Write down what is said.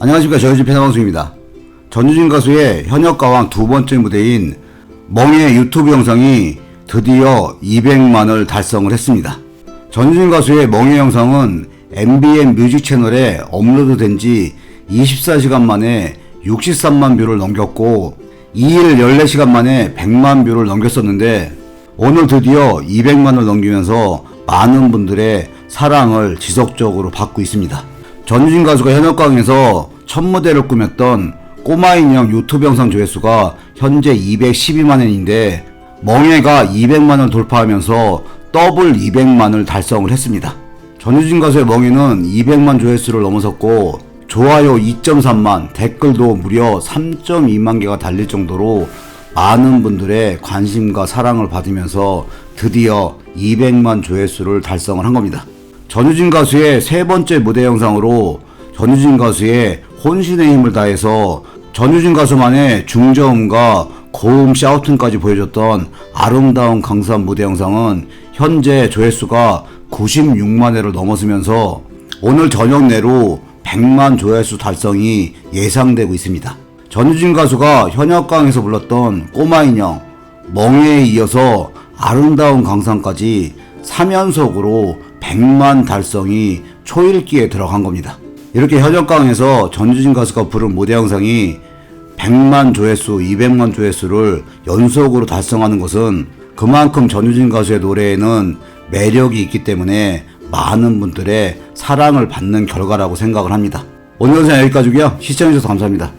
안녕하십니까 저희집 패널방송입니다. 전유진 가수의 현역 가왕 두 번째 무대인 멍의 유튜브 영상이 드디어 200만을 달성을 했습니다. 전유진 가수의 멍의 영상은 MBN 뮤직 채널에 업로드된 지 24시간 만에 63만 뷰를 넘겼고 2일 14시간 만에 100만 뷰를 넘겼었는데 오늘 드디어 200만을 넘기면서 많은 분들의 사랑을 지속적으로 받고 있습니다. 전유진 가수가 현역강에서 첫 무대를 꾸몄던 꼬마 인형 유튜브 영상 조회수가 현재 212만원인데 멍해가 200만을 돌파하면서 더블 200만을 달성을 했습니다. 전유진 가수의 멍해는 200만 조회수를 넘어섰고 좋아요 2.3만 댓글도 무려 3.2만 개가 달릴 정도로 많은 분들의 관심과 사랑을 받으면서 드디어 200만 조회수를 달성을 한 겁니다. 전유진 가수의 세 번째 무대 영상으로 전유진 가수의 혼신의 힘을 다해서 전유진 가수만의 중저음과 고음 샤우팅까지 보여줬던 아름다운 강산 무대 영상은 현재 조회수가 96만 회를 넘어서면서 오늘 저녁 내로 100만 조회수 달성이 예상되고 있습니다. 전유진 가수가 현역강에서 불렀던 꼬마 인형, 멍에에 이어서 아름다운 강산까지 3연속으로 100만 달성이 초일기에 들어간 겁니다. 이렇게 현역강에서 전유진 가수가 부른 무대 영상이 100만 조회수, 200만 조회수를 연속으로 달성하는 것은 그만큼 전유진 가수의 노래에는 매력이 있기 때문에 많은 분들의 사랑을 받는 결과라고 생각을 합니다. 오늘 영상 여기까지고요. 시청해주셔서 감사합니다.